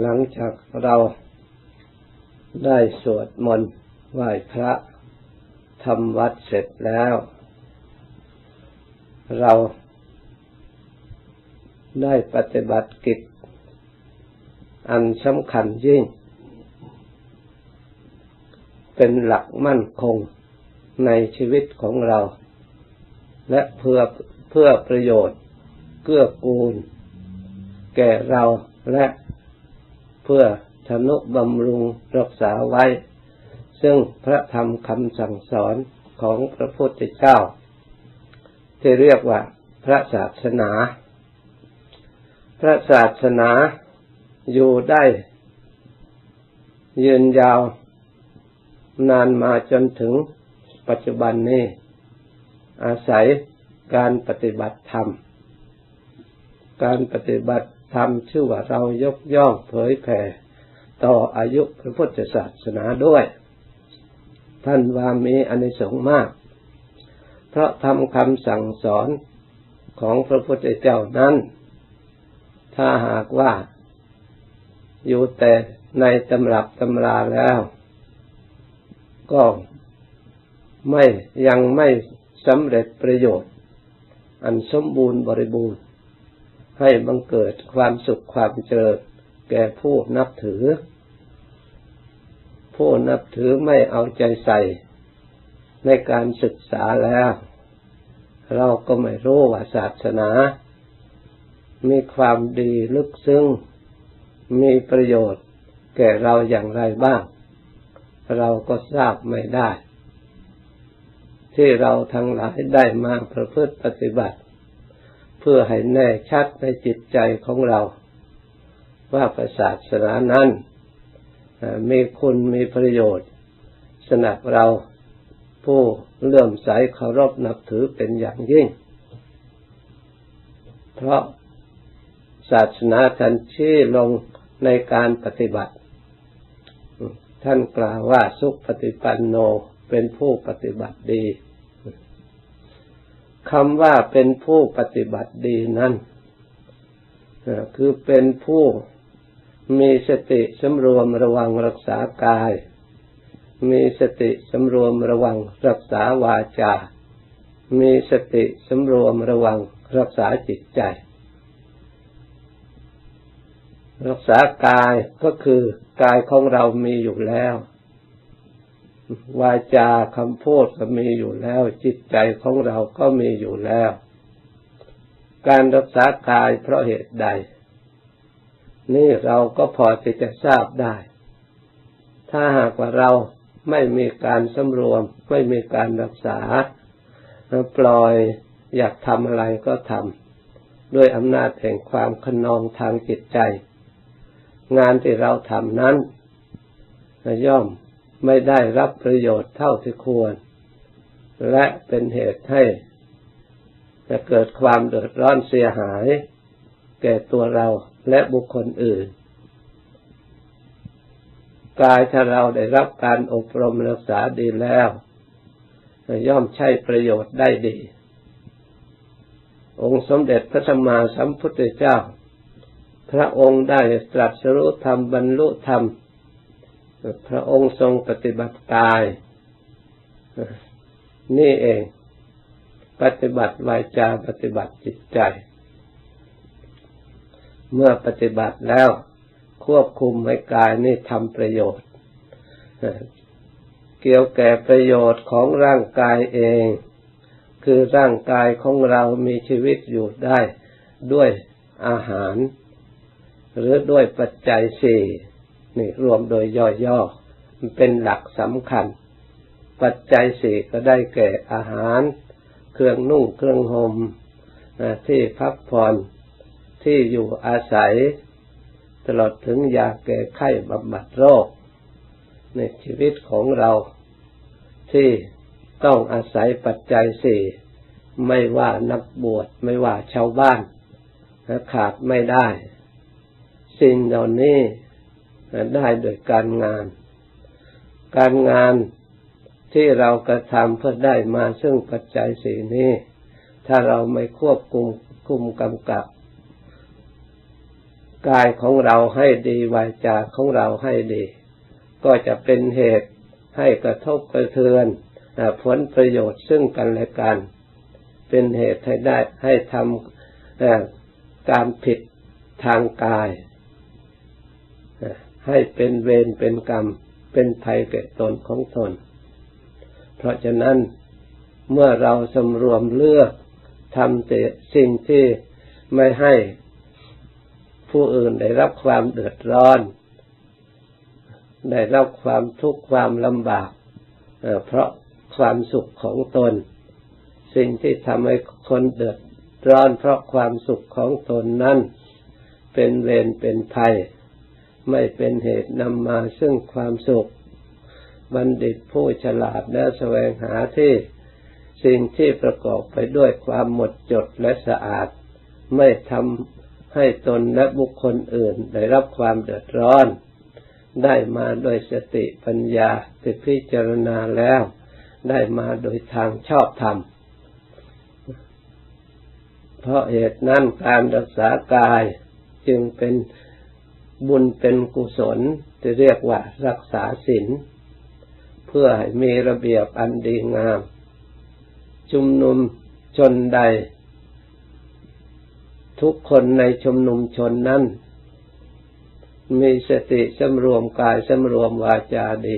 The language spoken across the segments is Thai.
หลังจากเราได้สวดมนต์ไหว้พระทำวัดเสร็จแล้ว เราได้ปฏิบัติกิจ อันสำคัญยิ่ง เป็นหลักมั่นคงในชีวิตของเรา และเพื่อเพื่อประโยชน์ เกื้อกูล แก่เราและ เพื่อธนุบำรุงรักษาไว้ ซึ่งพระธรรมคำสั่งสอนของพระพุทธเจ้า ที่เรียกว่าพระศาสนา พระศาสนาอยู่ได้ ยืนยาวนานมาจนถึงปัจจุบันนี้ อาศัยการปฏิบัติธรรม การปฏิบัติ ธรรมชื่อว่าเรายกย่องเผยแผ่ต่ออายุพระพุทธศาสนาด้วย ท่านว่ามีอนิสงส์มาก เพราะทำคำสั่งสอนของพระพุทธเจ้านั้น ถ้าหากว่า อยู่แต่ในตำรับตำราแล้ว ก็ไม่ยังไม่สำเร็จประโยชน์ อันสมบูรณ์บริบูรณ์ ให้บังเกิดความสุขความเจริญแก่ผู้นับถือ ผู้นับถือไม่เอาใจใส่ ในการศึกษาแล้ว เราก็ไม่รู้ว่าศาสนา มีความดีลึกซึ้ง มีประโยชน์แก่เราอย่างไรบ้าง เราก็ทราบไม่ได้ ที่เราทั้งหลายได้มาประพฤติปฏิบัติ พื่อให้แน่ชัดในจิตใจของเรา ว่าศาสนานั้นมีคุณมีประโยชน์สนับเราผู้เลื่อมใสเคารพนับถือเป็นอย่างยิ่ง เพราะศาสนาท่านชี้ลงในการปฏิบัติ ท่านกล่าวว่าสุปฏิปันโนเป็นผู้ปฏิบัติดี คำว่าเป็นผู้ปฏิบัติดีนั้นคือเป็นผู้มีสติสำรวมระวังรักษากาย มีสติสำรวมระวังรักษาวาจา มีสติสำรวมระวังรักษาจิตใจ รักษากายก็คือกายของเรามีอยู่แล้ว วาจาคำพูดก็มีอยู่แล้ว จิตใจของเราก็มีอยู่แล้ว การรักษากายเพราะเหตุใด นี่เราก็พอที่จะทราบได้ ถ้าหากว่าเราไม่มีการสำรวม ไม่มีการรักษา ปล่อยอยากทำอะไรก็ทำด้วยอำนาจแห่งความขนองทางจิตใจ งานที่เราทำนั้นย่อม ไม่ได้รับประโยชน์เท่าที่ควร และเป็นเหตุให้จะเกิดความเดือดร้อนเสียหาย แก่ตัวเราและบุคคลอื่น กายถ้าเราได้รับการอบรมรักษาดีแล้วย่อมใช้ประโยชน์ได้ดี องค์สมเด็จพระสัมมาสัมพุทธเจ้า พระองค์ได้ตรัสรู้ธรรมบรรลุธรรม พระองค์ทรงปฏิบัติกาย นี่เอง ปฏิบัติวาจาปฏิบัติจิตใจ เมื่อปฏิบัติแล้ว ควบคุมให้กายนี่ทำประโยชน์ เกี่ยวแก่ประโยชน์ของร่างกายเอง คือร่างกายของเรามีชีวิตอยู่ได้ด้วยอาหาร หรือด้วยปัจจัยสี่ นี่รวมโดยย่อๆมันเป็นหลักสำคัญ ปัจจัยสี่ก็ได้แก่อาหาร เครื่องนุ่งเครื่องหม่มที่พักผ่อนที่อยู่อาศัย ตลอดถึงยาแก้ไข้บำบัดโรค ในชีวิตของเรา ที่ต้องอาศัยปัจจัยสี่ไม่ว่านักบวชไม่ว่าชาวบ้านขาดไม่ได้ สิ่งเหล่านี้ ได้โดยการงาน การงานที่เรากระทำเพื่อได้มาซึ่งปัจจัยสี่นี้ ถ้าเราไม่ควบคุมคุมกำกับ กายของเราให้ดีวาจาของเราให้ดี ก็จะเป็นเหตุให้กระทบกระเทือนผลประโยชน์ซึ่งกันและกัน เป็นเหตุให้ได้ให้ทำการผิดทางกาย ให้เป็นเวรเป็นกรรม เป็นภัยแก่ตนของตน เพราะฉะนั้นเมื่อเราสำรวมเลือกทำแต่สิ่งที่ไม่ให้ผู้อื่นได้รับความเดือดร้อน ได้รับความทุกข์ความลำบาก เพราะความสุขของตน สิ่งที่ทำให้คนเดือดร้อนเพราะความสุขของตนนั้น เป็นเวรเป็นภัย ไม่เป็นเหตุนำมาซึ่งความสุข บัณฑิตผู้ฉลาดและแสวงหาที่สิ่งที่ประกอบไปด้วยความหมดจดและสะอาด ไม่ทำให้ตนและบุคคลอื่นได้รับความเดือดร้อน ได้มาโดยสติปัญญาที่พิจารณาแล้ว ได้มาโดยทางชอบธรรม เพราะเหตุนั้นการรักษากายจึงเป็น บุญเป็นกุศลที่เรียกว่ารักษาศีลเพื่อให้มีระเบียบอันดีงาม ชุมนุมชนใด ทุกคนในชุมนุมชนนั้น มีสติสำรวมกายสำรวมวาจาดี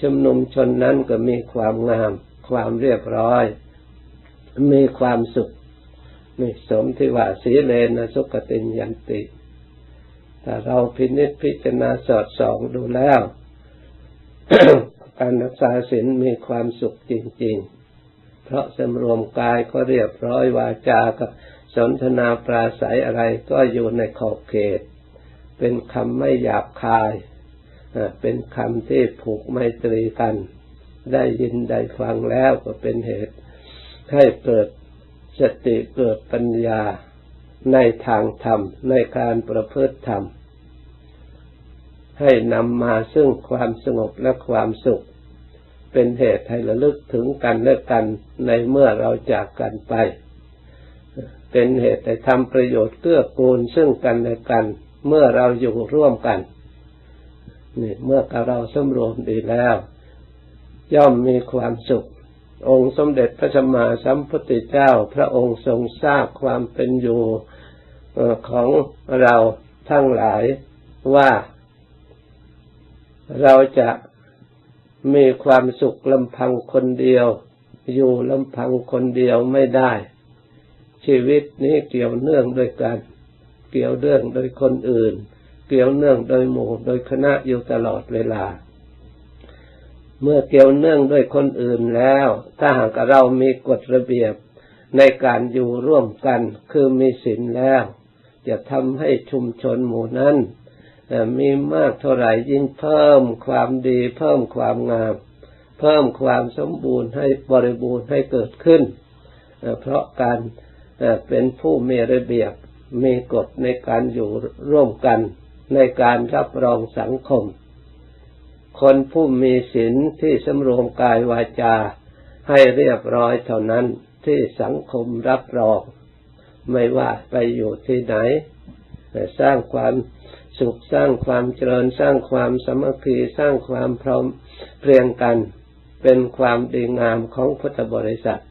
ชุมนุมชนนั้นก็มีความงาม ความเรียบร้อย มีความสุขนี่สมที่ว่าสีเลนะสุขติยันติ ถ้าเราพินิจพิจารณาสอดส่องดูแล้ว การรักษาศีลมีความสุขจริง ๆ เพราะสำรวมกายก็เรียบร้อยวาจาก็สนทนาปราศัยอะไรก็อยู่ในขอบเขต เป็นคำไม่หยาบคาย เป็นคำที่ผูกไมตรีกัน ได้ยินได้ฟังแล้วก็เป็นเหตุ ให้เกิดสติเกิดปัญญา ในทางธรรม ในการประพฤติธรรม ให้นำมาซึ่งความสงบและความสุข เป็นเหตุให้ระลึกถึงกันและกันในเมื่อเราจากกันไป เป็นเหตุให้ทำประโยชน์เกื้อกูลซึ่งกันและกัน เมื่อเราอยู่ร่วมกันนี่เมื่อเราสมรวมดีแล้ว ย่อมมีความสุข องค์สมเด็จพระสัมมาสัมพุทธเจ้า พระองค์ทรงทราบความเป็นอยู่ของเราทั้งหลายว่าเราจะมีความสุขลำพังคนเดียว อยู่ลำพังคนเดียวไม่ได้ ชีวิตนี้เกี่ยวเนื่องโดยกัน เกี่ยวเนื่องโดยคนอื่น เกี่ยวเนื่องโดยหมู่โดยคณะอยู่ตลอดเวลา เมื่อเกี่ยวเนื่องด้วยคนอื่นแล้ว ถ้าหากเรามีกฎระเบียบในการอยู่ร่วมกันคือมีศีลแล้ว จะทำให้ชุมชนหมู่นั้นมีมากเท่าไหร่ยิ่งเพิ่มความดี เพิ่มความงาม เพิ่มความสมบูรณ์ให้บริบูรณ์ให้เกิดขึ้น เพราะการเป็นผู้มีระเบียบมีกฎในการอยู่ร่วมกันในการรับรองสังคม คนผู้มีศีลที่สำรวมกายวาจา ให้เรียบร้อยเท่านั้นที่สังคมรับรอง ไม่ว่าไปอยู่ที่ไหนสร้างความสุขสร้างความเจริญสร้างความสมัคคีสร้างความพร้อมเพรียงกัน เป็นความดีงามของพุทธบริษัท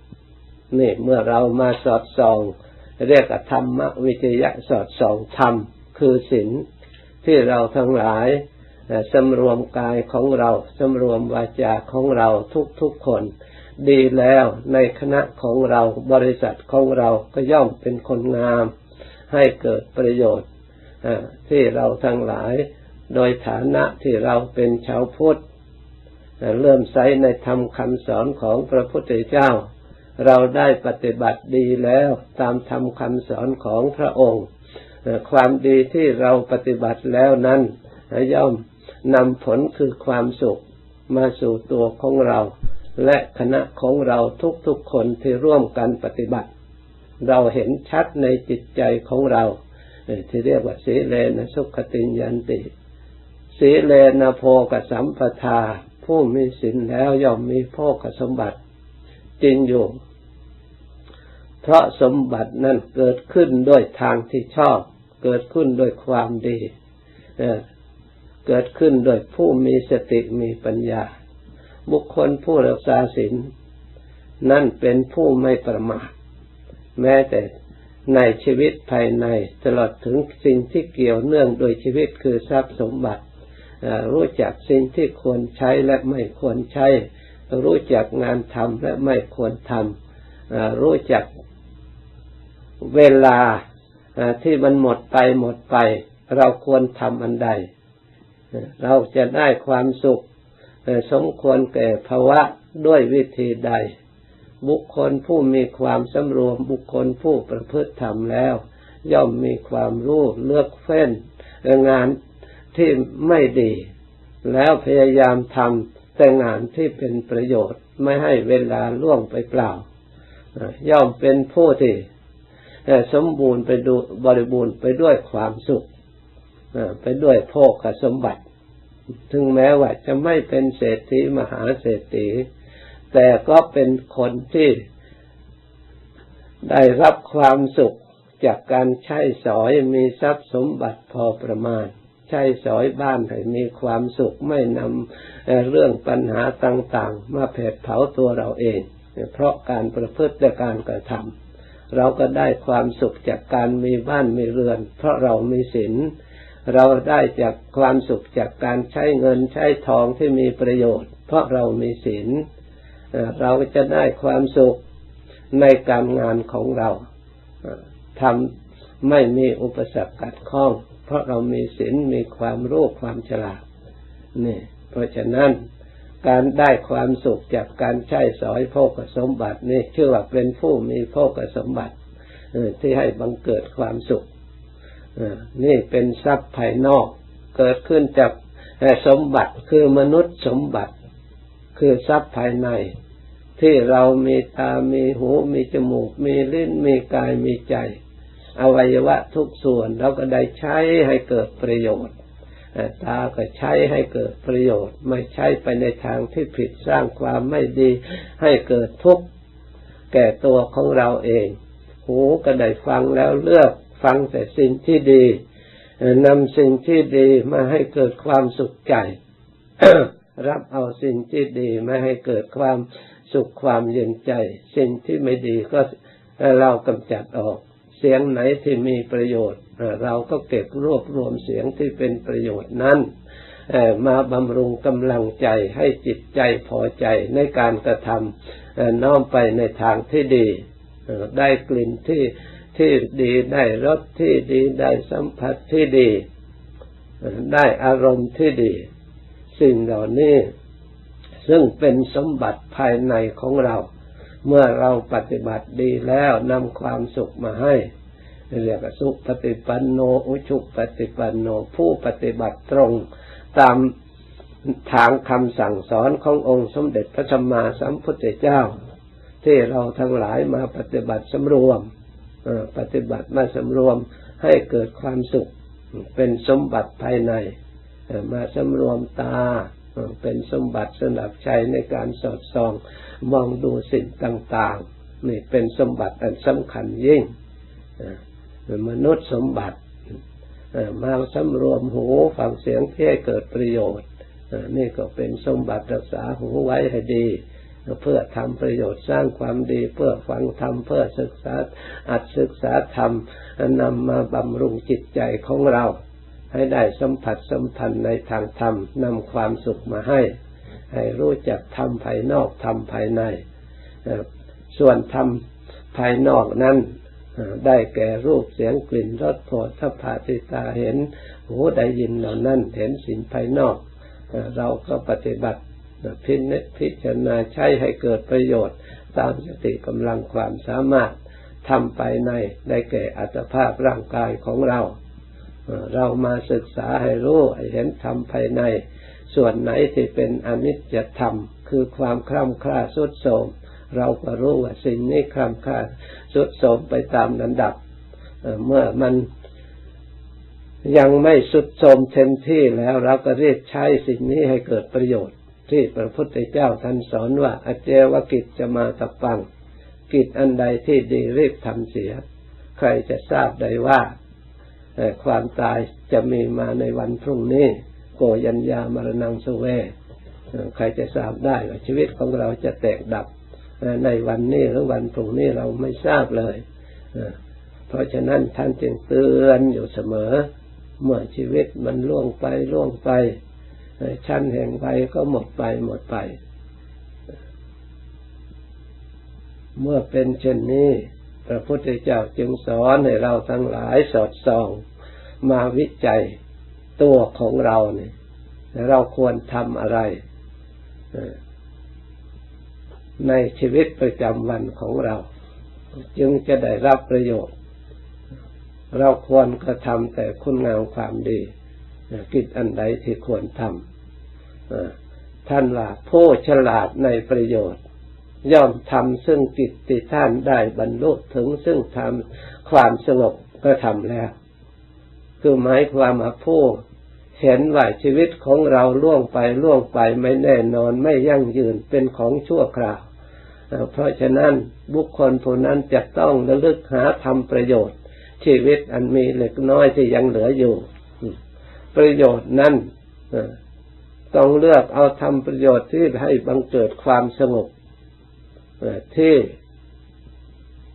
นี่เมื่อเรามาสอดส่อง เรียกธรรมวิจยะสอดส่องธรรมคือศีลที่เราทั้งหลาย สำรวมกายของเราสำรวมวาจาของเราทุกๆคน ดีแล้วในคณะของเราบริษัทของเราก็ย่อมเป็นคนงาม ให้เกิดประโยชน์ที่เราทั้งหลาย โดยฐานะที่เราเป็นชาวพุทธเริ่มใช้ในธรรมคำสอนของพระพุทธเจ้า เราได้ปฏิบัติดีแล้วตามธรรมคำสอนของพระองค์ ความดีที่เราปฏิบัติแล้วนั้นย่อม นำผลคือความสุขมาสู่ตัวของเรา และคณะของเราทุกๆคนที่ร่วมกันปฏิบัติ เราเห็นชัดในจิตใจของเราที่เรียกว่าสีเลนะสุขติยันติสีเลนะโพกสัมปทา ผู้มีสินแล้วย่อมมีโภกสมบัติจริงอยู่ เพราะสมบัตินั้นเกิดขึ้นด้วยทางที่ชอบ เกิดขึ้นโดยความดี เกิดขึ้นโดยผู้มีสติมีปัญญา บุคคลผู้รักษาศีลนั่นเป็นผู้ไม่ประมาทแม้แต่ในชีวิตภายในตลอดถึงสิ่งที่เกี่ยวเนื่องโดยชีวิตคือทรัพย์สมบัติ รู้จักสิ่งที่ควรใช้และไม่ควรใช้ รู้จักงานทำและไม่ควรทำรู้จักเวลาที่มันหมดไปหมดไป เราควรทำอันใด เราจะได้ความสุขสมควรแก่ภาวะด้วยวิธีใด บุคคลผู้มีความสำรวมบุคคลผู้ประพฤติธรรมแล้ว ย่อมมีความรู้เลือกเฟ้นงานที่ไม่ดี แล้วพยายามทำแต่งานที่เป็นประโยชน์ไม่ให้เวลาล่วงไปเปล่า ย่อมเป็นผู้ที่สมบูรณ์ไปดูบริบูรณ์ไปด้วยความสุข ไปด้วยโภคสมบัติ ถึงแม้ว่าจะไม่เป็นเศรษฐีมหาเศรษฐี แต่ก็เป็นคนที่ได้รับความสุขจากการใช้สอยมีทรัพย์สมบัติพอประมาณ ใช้สอยบ้านให้มีความสุขไม่นำเรื่องปัญหาต่างๆ มาเผดเผาตัวเราเอง เพราะการประพฤติและการกระทำเราก็ได้ความสุขจากการมีบ้านมีเรือน เพราะเรามีศีล เราได้จากความสุขจากการใช้เงินใช้ทองที่มีประโยชน์ เพราะเรามีศีลเราจะได้ความสุขในการงานของเราทำไม่มีอุปสรรคกัดข้อง เพราะเรามีศีลมีความรู้ความฉลาดนี่เพราะฉะนั้นการได้ความสุขจากการใช้สอยโภกสมบัตินี่ชื่อว่าเป็นผู้มีโภกสมบัติที่ให้บังเกิดความสุข นี่เป็นทรัพย์ภายนอก เกิดขึ้นจากสมบัติคือมนุษย์สมบัติ คือทรัพย์ภายใน ที่เรามีตา มีหู มีจมูก มีลิ้น มีกาย มีใจ อวัยวะทุกส่วนเราก็ได้ใช้ให้เกิดประโยชน์ ตาก็ใช้ให้เกิดประโยชน์ ไม่ใช้ไปในทางที่ผิดสร้างความไม่ดีให้เกิดทุกข์แก่ตัวของเราเอง หูก็ได้ฟังแล้วเลือก ฟังแต่สิ่งที่ดีนำสิ่งที่ดีมาให้เกิดความสุขใจ รับเอาสิ่งที่ดีมาให้เกิดความสุขความเย็นใจ สิ่งที่ไม่ดีก็เรากำจัดออก เสียงไหนที่มีประโยชน์ เราก็เก็บรวบรวมเสียงที่เป็นประโยชน์นั้นมาบำรุงกำลังใจให้จิตใจพอใจในการกระทำน้อมไปในทางที่ดี ได้กลิ่นที่ ที่ดีได้รสที่ดีได้สัมผัสที่ดี ได้อารมณ์ที่ดี สิ่งเหล่านี้ซึ่งเป็นสมบัติภายในของเรา เมื่อเราปฏิบัติดีแล้วนำความสุขมาให้เรียกสุปฏิปันโนอุชุปฏิปันโนผู้ปฏิบัติตรงตามทางคำสั่งสอนขององค์สมเด็จพระสัมมาสัมพุทธเจ้า ที่เราทั้งหลายมาปฏิบัติสำรวม ปฏิบัติมาสำรวมให้เกิดความสุข เป็นสมบัติภายใน มาสำรวมตาเป็นสมบัติสำหรับใช้ในการสอดส่อง มองดูสิ่งต่างๆนี่เป็นสมบัติอันสำคัญยิ่งมนุษย์สมบัติมาสำรวมหูฟังเสียงเที่ให้เกิดประโยชน์นี่ก็เป็นสมบัติรักษาหูไว้ให้ดี เพื่อทำประโยชน์สร้างความดีเพื่อฟังธรรมเพื่อศึกษาอัดศึกษาธรรมนำมาบำรุงจิตใจของเรา ให้ได้สัมผัสสัมพันธ์ในทางธรรมนำความสุขมาให้ ให้รู้จักธรรมภายนอกธรรมภายใน ส่วนธรรมภายนอกนั้นได้แก่รูปเสียงกลิ่นรสโผฏฐพาติตาเห็นหูได้ยินเหล่านั้นเห็นสิ่งภายนอก เราก็ปฏิบัติ พิจพจารณาใช้ให้เกิดประโยชน์ ตามสติกำลังความสามารถทำไปในได้แก่อัตภาพร่างกายของเรา เรามาศึกษาให้รู้ให้เห็นธรรมภายใน ส่วนไหนที่เป็นอนิจจธรรม คือความคล่ำคล้าสุดโทมเราก็รู้ว่าสิ่งนี้คลำค่าสุดโสมไปตามลำดับ เมื่อมันยังไม่สุดโสมเต็มที่แล้วเราก็เรียกใช้สิ่งนี้ให้เกิดประโยชน์ ที่พระพุทธเจ้าท่านสอนว่าอเจวกิจจะมาตะปัง กิจอันใดที่ดีรีบทำเสีย ใครจะทราบได้ว่าความตายจะมีมาในวันพรุ่งนี้ โกยัญญามรณงสเวใครจะทราบได้ว่าชีวิตของเราจะแตกดับในวันนี้หรือวันพรุ่งนี้เราไม่ทราบเลย เพราะฉะนั้นท่านจึงเตือนอยู่เสมอ เมื่อชีวิตมันล่วงไปล่วงไป ชั้นแห่งไปก็หมดไปหมดไป เมื่อเป็นเช่นนี้พระพุทธเจ้าจึงสอนให้เราทั้งหลายสอดส่อง มาวิจัยตัวของเราเนี่ยเราควรทำอะไร ในชีวิตประจำวันของเรา จึงจะได้รับประโยชน์ เราควรกระทำแต่คุณงามความดี กิจอันใดที่ควรทำท่านว่าผู้ฉลาดในประโยชน์ ย่อมทำซึ่งกิจที่ท่านได้บรรลุถึงซึ่งทำความสงบก็ทำแล้ว คือหมายความว่าผู้เห็นว่าชีวิตของเราล่วงไปล่วงไปไม่แน่นอนไม่ยั่งยืนเป็นของชั่วคราว เพราะฉะนั้นบุคคลผู้นั้นจะต้องระลึกหาทำประโยชน์ ชีวิตอันมีเล็กน้อยที่ยังเหลืออยู่ ประโยชน์นั้นต้องเลือกเอาทำประโยชน์ที่ให้บังเกิดความสงบที่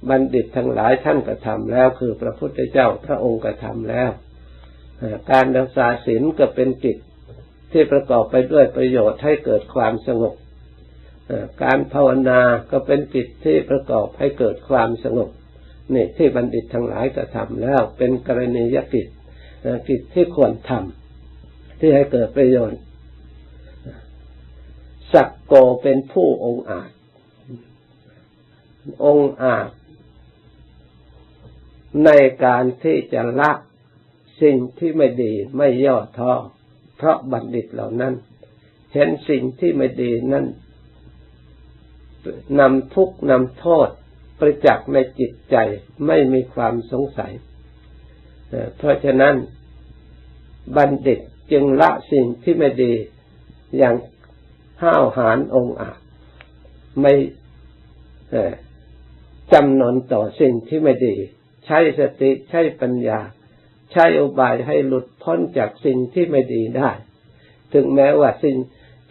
บัณฑิตทั้งหลายท่านกระทำแล้ว คือพระพุทธเจ้าพระองค์กระทำแล้ว การรักษาศีลก็เป็นกิจที่ประกอบไปด้วยประโยชน์ให้เกิดความสงบการภาวนาก็เป็นกิจที่ประกอบให้เกิดความสงบนี่ที่บัณฑิตทั้งหลายกระทำแล้วเป็นกรณียกิจ กิจที่ควรทำที่ให้เกิดประโยชน์ สักโกเป็นผู้องอาจ องอาจ ในการที่จะละสิ่งที่ไม่ดีไม่ย่อท้อเพราะบัณฑิตเหล่านั้น เห็นสิ่งที่ไม่ดีนั้นนำทุกนำโทษประจักษ์ในจิตใจไม่มีความสงสัย เพราะฉะนั้นบัณฑิตจึงละสิ่งที่ไม่ดีอย่างห้าวหาญองอาจไม่จำนนต่อสิ่งที่ไม่ดี ใช้สติใช้ปัญญา ใช้อุบายให้หลุดพ้นจากสิ่งที่ไม่ดีได้ ถึงแม้ว่าสิ่ง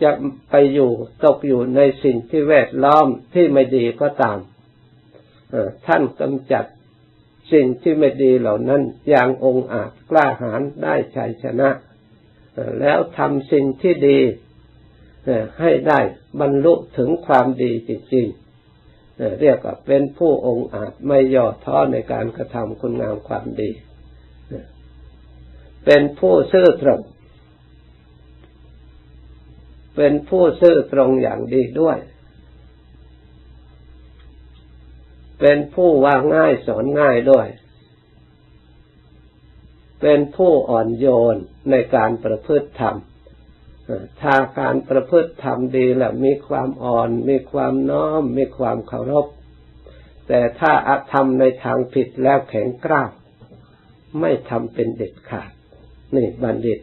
จะไปอยู่ตกอยู่ในสิ่งที่แวดล้อมที่ไม่ดีก็ตามท่านกำจัด สิ่งที่ไม่ดีเหล่านั้นอย่างองอาจกล้าหาญได้ชัยชนะ แล้วทำสิ่งที่ดีให้ได้บรรลุถึงความดีจริงๆเรียกว่าเป็นผู้องอาจไม่ย่อท้อในการกระทำคุณงามความดี เป็นผู้ซื่อตรง เป็นผู้ซื่อตรงอย่างดีด้วย เป็นผู้ว่าง่ายสอนง่ายด้วย เป็นผู้อ่อนโยนในการประพฤติธรรม ถ้าการประพฤติธรรมดีแล้วมีความอ่อน มีความน้อม มีความเคารพ แต่ถ้าอาธรรมในทางผิดแล้วแข็งกร้าวไม่ทำเป็นเด็ดขาด นี่บัณฑิต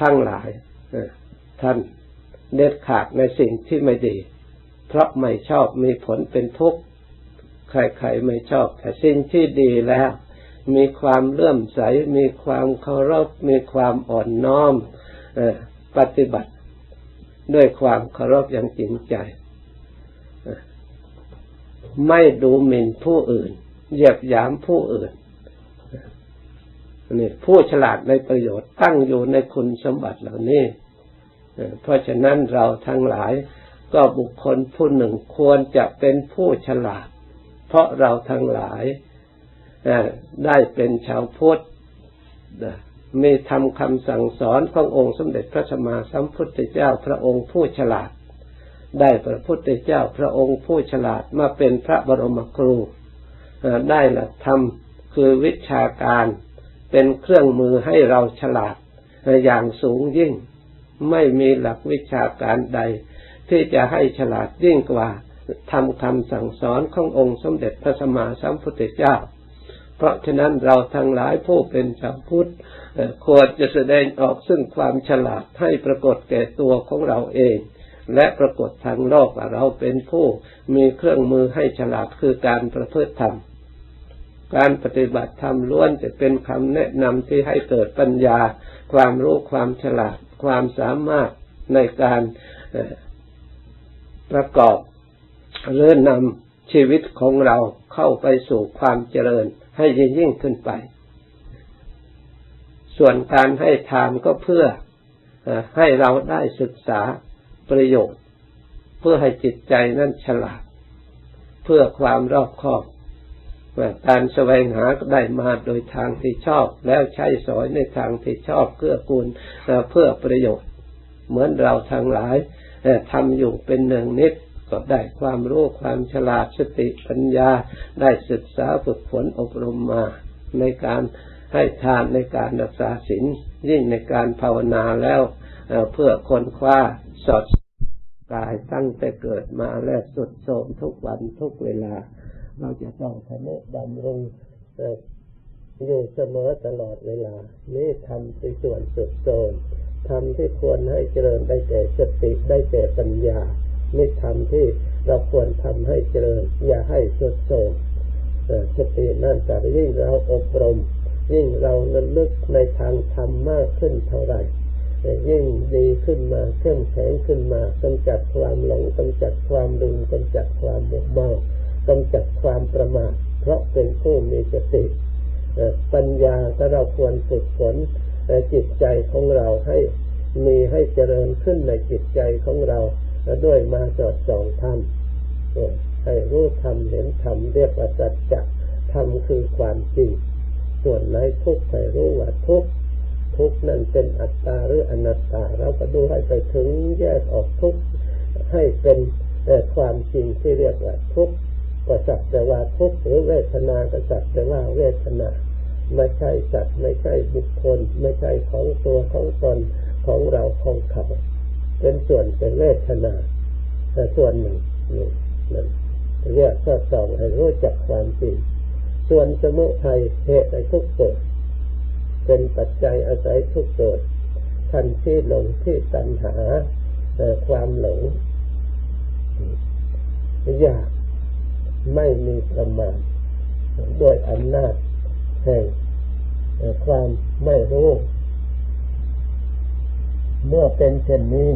ทั้งหลายท่านเด็ดขาดในสิ่งที่ไม่ดี เพราะไม่ชอบมีผลเป็นทุกข์ ใครๆไม่ชอบ แต่สิ่งที่ดีแล้ว มีความเลื่อมใส มีความเคารพ มีความอ่อนน้อมปฏิบัติด้วยความเคารพอย่างจริงใจ ไม่ดูหมิ่นผู้อื่นเหยียบยามผู้อื่นนี่ผู้ฉลาดในประโยชน์ตั้งอยู่ในคุณสมบัติเหล่านี้ เพราะฉะนั้นเราทั้งหลายก็บุคคลผู้หนึ่งควรจะเป็นผู้ฉลาด เพราะเราทั้งหลายได้เป็นชาวพุทธมีทำคำสั่งสอนขององค์สมเด็จพระสัมมาสัมพุทธเจ้าพระองค์ผู้ฉลาด ได้พระพุทธเจ้าพระองค์ผู้ฉลาดมาเป็นพระบรมครูได้ละทำคือวิชาการเป็นเครื่องมือให้เราฉลาดอย่างสูงยิ่ง ไม่มีหลักวิชาการใด ที่จะให้ฉลาดยิ่งกว่า ทำคำสั่งสอนขององค์สมเด็จพระสัมมาสัมพุทธเจ้า เพราะฉะนั้นเราทั้งหลายผู้เป็นชาวพุทธควรจะแสดงออกซึ่งความฉลาดให้ปรากฏแก่ตัวของเราเอง และปรากฏทางโลกว่าเราเป็นผู้มีเครื่องมือให้ฉลาดคือการประพฤติธรรมการปฏิบัติธรรมล้วนจะเป็นคำแนะนำที่ให้เกิดปัญญา ความรู้ความฉลาด ความสามารถในการประกอบ เรื่อนนำชีวิตของเราเข้าไปสู่ความเจริญให้ยิ่งขึ้นไป ส่วนการให้ทานก็เพื่อให้เราได้ศึกษาประโยชน์ เพื่อให้จิตใจนั้นฉลาด เพื่อความรอบคอบการแสวงหาได้มาโดยทางที่ชอบ แล้วใช้สอยในทางที่ชอบเพื่อกูลเพื่อประโยชน์ เหมือนเราทางหลายทำอยู่เป็นหนึ่งนิด ก็ได้ความรู้ความฉลาดสติปัญญาได้ศึกษาฝึกฝนอบรมมาในการให้ทานในการรักษาศีลยิ่งในการภาวนาแล้วเพื่อคนคว้าสอดกายตั้งแต่เกิดมาและสุดโสมทุกวันทุกเวลา เราจะต้องทำให้ดำรงอยู่เสมอตลอดเวลา นี่ทำในส่วนสุดโสมทำที่ควรให้เจริญได้แก่สติได้แก่ปัญญา นี่ทำที่เราควรทำให้เจริญ อย่าให้สุดโสมสตินั่นแต่ยิ่งเราอบรม ยิ่งเรานึกในทางธรรมมากขึ้นเท่าไหร่ยิ่งดีขึ้นมาเข้มแข็งขึ้นมากำจัดความหลงกำจัดความลืมกำจัดความบกเมากำจัดความประมาทเพราะเป็นผู้มีสติปัญญาก็เราควรฝึกฝนจิตใจของเราให้มีให้เจริญขึ้นในจิตใจของเรา ด้วยมาสอดส่องธรรมให้รู้ธรรมเห็นธรรมเรียกว่าสัจจะธรรมคือความจริง ส่วนไหนทุกข์ให้รู้ว่าทุกข์ทุกข์นั่นเป็นอัตตาหรืออนัตตา เราก็ดูให้ไปถึงแยกออกทุกข์ให้เป็นความจริงที่เรียกว่าทุกข์ก็สักแต่ว่าทุกข์หรือเวทนาก็สักแต่ว่าเวทนาไม่ใช่สัตว์ไม่ใช่บุคคล ไม่ใช่ของตัวของตนของเราของเขา เป็นส่วนเป็นเวทนาแต่ส่วนหนึ่งนี่นั่นเรียกสอดส่องให้รู้จักความจริงส่วนสมุทัยเหตุในทุกเกิดเป็นปัจจัยอาศัยทุกเกิดทันที่หลงที่ตัณหาความหลงยากไม่มีประมาณด้วยอำนาจแห่งความไม่รู้ เมื่อเป็นเช่นนี้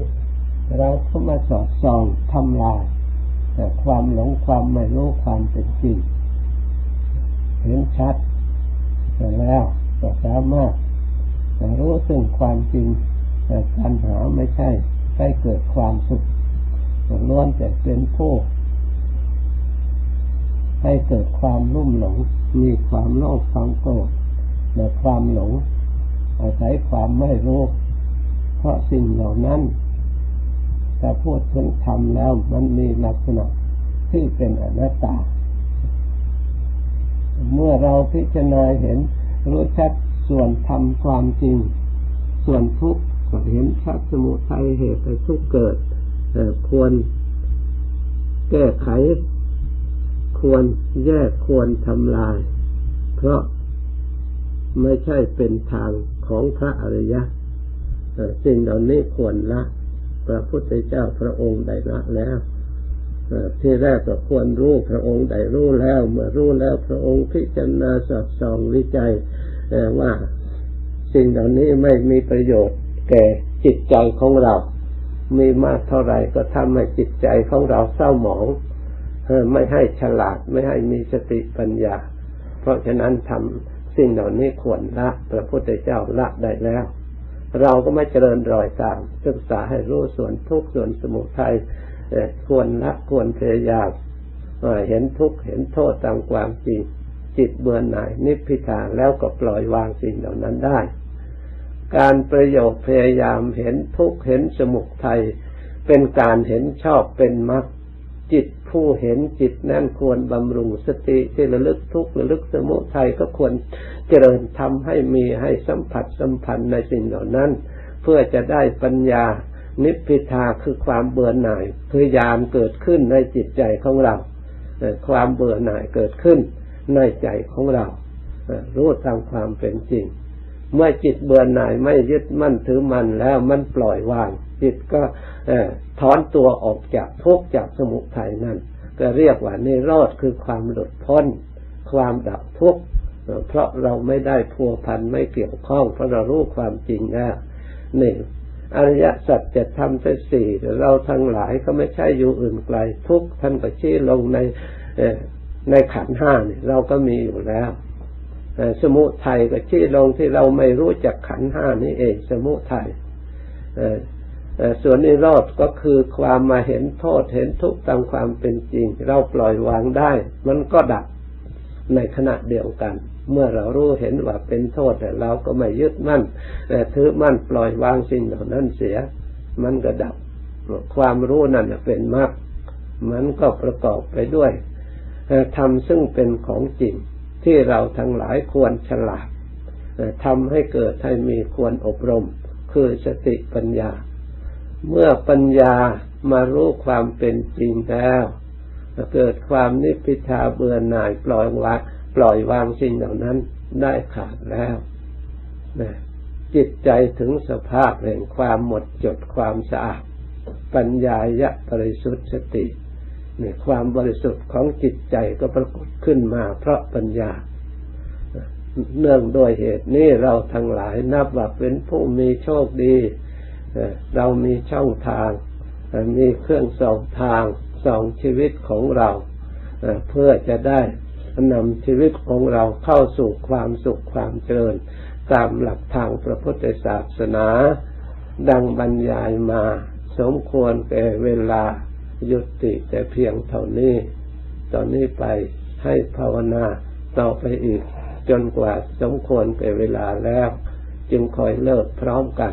เราเข้ามาสอดส่องทำลายความหลงความไม่รู้ความเป็นจริงเห็นชัดแล้วก็สามารถรู้ซึ่งความจริงปัญหาไม่ใช่ให้เกิดความสุขล้วนแต่เป็นผู้ให้เกิดความรุ่มหลง มีความโลภความโกรธและความหลง อาศัยความไม่รู้ ราะสิ่งเหล่านั้นถ้าพูดถึงธรรมแล้วมันมีลักษณะที่เป็นอนัตตา เมื่อเราพิจารณาเห็นรู้ชัดส่วนทำความจริง ส่วนทุกข์ก็เห็นชัดสมุทัยเหตุทุกเกิดควรแก้ไข ควรแยกควรทำลาย เพราะไม่ใช่เป็นทางของพระอริยะ สิ่งเหล่านี้ควรละพระพุทธเจ้าพระองค์ได้ละแล้วที่แรกก็ควรรู้พระองค์ได้รู้แล้ว เมื่อรู้แล้วพระองค์พิจารณาสอบส่องวิจัยว่าสิ่งเหล่านี้ไม่มีประโยชน์แก่จิตใจของเรา มีมากเท่าไหร่ก็ทำให้จิตใจของเราเศร้าหมองไม่ให้ฉลาดไม่ให้มีสติปัญญา เพราะฉะนั้นทำสิ่งเหล่านี้ควรละพระพุทธเจ้าละได้แล้ว เราก็ไม่เจริญรอยตามศึกษาให้รู้ส่วนทุกข์ส่วนสมุทัยควรละควรพยายามเห็นทุกข์เห็นโทษตามความจริงจิตเบื่อหน่ายนิพพิทาแล้วก็ปล่อยวางสิ่งเหล่านั้นได้ การประโยชน์พยายามเห็นทุกข์เห็นสมุทัยเป็นการเห็นชอบเป็นมรรคจิต ผู้เห็นจิตนั้นควรบำรุงสติที่ระลึกทุกข์ระลึกสมุทัยก็ควรเจริญทำให้มีให้สัมผัสสัมพันธ์ในสิ่งเหล่านั้น เพื่อจะได้ปัญญานิพพิทาคือความเบื่อหน่ายพยายามเกิดขึ้นในจิตใจของเรา ความเบื่อหน่ายเกิดขึ้นในใจของเรา รู้ตามความเป็นจริง เมื่อจิตเบื่อหน่ายไม่ยึดมั่นถือมันแล้วมันปล่อยวาง จิตก็ ถอนตัวออกจากทุกจากสมุทัยนั่น ก็เรียกว่านิโรธคือความหลุดพ้น ความดับทุกข์เพราะเราไม่ได้พัวพันไม่เกี่ยวข้องเพราะเรารู้ความจริงแล้วนี่อริยสัจจะทำทั้สี่เราทั้งหลายก็ไม่ใช่อยู่อื่นไกลทุกท่านก็ชี้ลงในในขันห้าเนี่ยเราก็มีอยู่แล้วสมุทัยก็ชี้ลงที่เราไม่รู้จักขันห้านี่เอง สมุทัย ส่วนนิโรธก็คือความมาเห็นโทษเห็นทุกข์ตามความเป็นจริง เราปล่อยวางได้ มันก็ดับในขณะเดียวกัน เมื่อเรารู้เห็นว่าเป็นโทษแต่เราก็ไม่ยึดมั่นแต่ถือมั่นปล่อยวางสิ่งเหล่านั้นเสีย มันก็ดับความรู้นั่นเป็นมรรคมันก็ประกอบไปด้วยทำซึ่งเป็นของจริงที่เราทั้งหลายควรฉลาดทำให้เกิดให้มีควรอบรม คือสติปัญญา เมื่อปัญญามารู้ความเป็นจริงแล้วเกิดความนิพพิทาเบื่อหน่ายปล่อยวางปล่อยวางสิ่งเหล่านั้นได้ขาดแล้วนะจิตใจถึงสภาพแห่งความหมดจดความสะอาดปัญญายะบริสุทธิ์สติเนี่ยความบริสุทธิ์ของจิตใจก็ปรากฏขึ้นมาเพราะปัญญา เนื่องโดยเหตุนี้เราทั้งหลายนับว่าเป็นผู้มีโชคดี เรามีช่องทาง มีเครื่องส่องทางส่องชีวิตของเราเพื่อจะได้นำชีวิตของเราเข้าสู่ความสุขความเจริญ ตามหลักทางพระพุทธศาสนา ดังบรรยายมา สมควรแก่เวลายุติแต่เพียงเท่านี้ ตอนนี้ไปให้ภาวนาต่อไปอีก จนกว่าสมควรแก่เวลาแล้ว จึงคอยเลิกพร้อมกัน